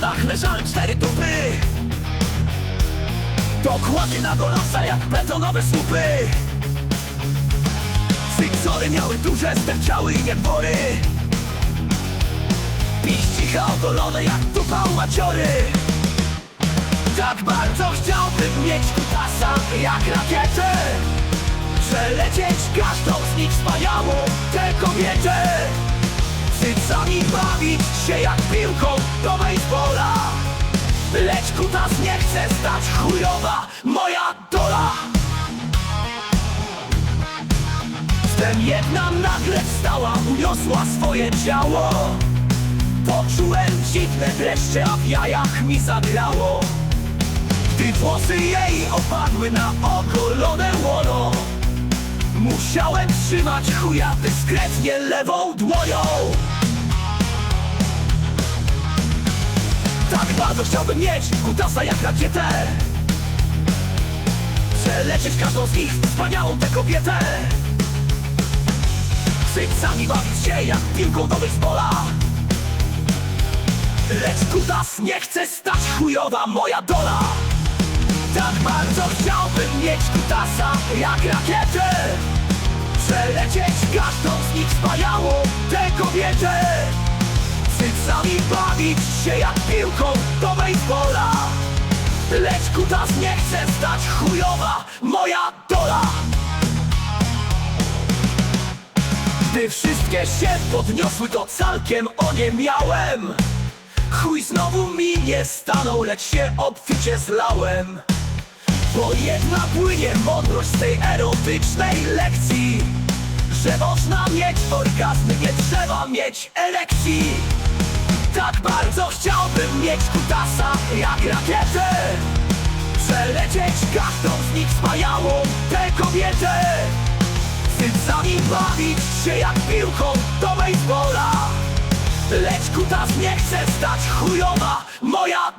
dach leżały cztery tupy. Dokładnie na golasa jak betonowe słupy. Fiksory miały duże, sterczały i niebory Piścicha ogolone jak tupa u maciory. Tak bardzo chciałbym mieć kutasa jak rakietę Przelecieć każdą z Bawić się jak piłką do baseballa. Lecz kutas nie chce stać chujowa moja dola. Wtem jedna nagle wstała, uniosła swoje ciało. Poczułem dziwne dreszcze, a w jajach mi zagrało. Gdy włosy jej opadły na ogolone łono. Musiałem trzymać chuja dyskretnie lewą dłonią bardzo chciałbym mieć kutasa jak rakietę Przelecieć każdą z nich wspaniałą tę kobietę. Cycami bawić się jak piłką do baseballa. Lecz kutas nie chce stać chujowa moja dola. Tak bardzo chciałbym mieć kutasa jak rakietę. Przelecieć każdą z nich wspaniałą tę Cycami bawić się jak piłką do baseballa. Lecz kutas nie chce stać chujowa moja dola. Gdy wszystkie się podniosły to całkiem o nie miałem. Chuj znowu mi nie stanął, lecz się obficie zlałem. Bo jedna płynie mądrość z tej erotycznej lekcji Że można mieć orgazmy, nie trzeba mieć erekcji Tak bardzo chciałbym mieć kutasa jak rakietę. Przelecieć każdą z nich wspaniałą tę kobietę. Cycami bawić się jak piłką do baseballa. Lecz kutas nie chce stać chujowa moja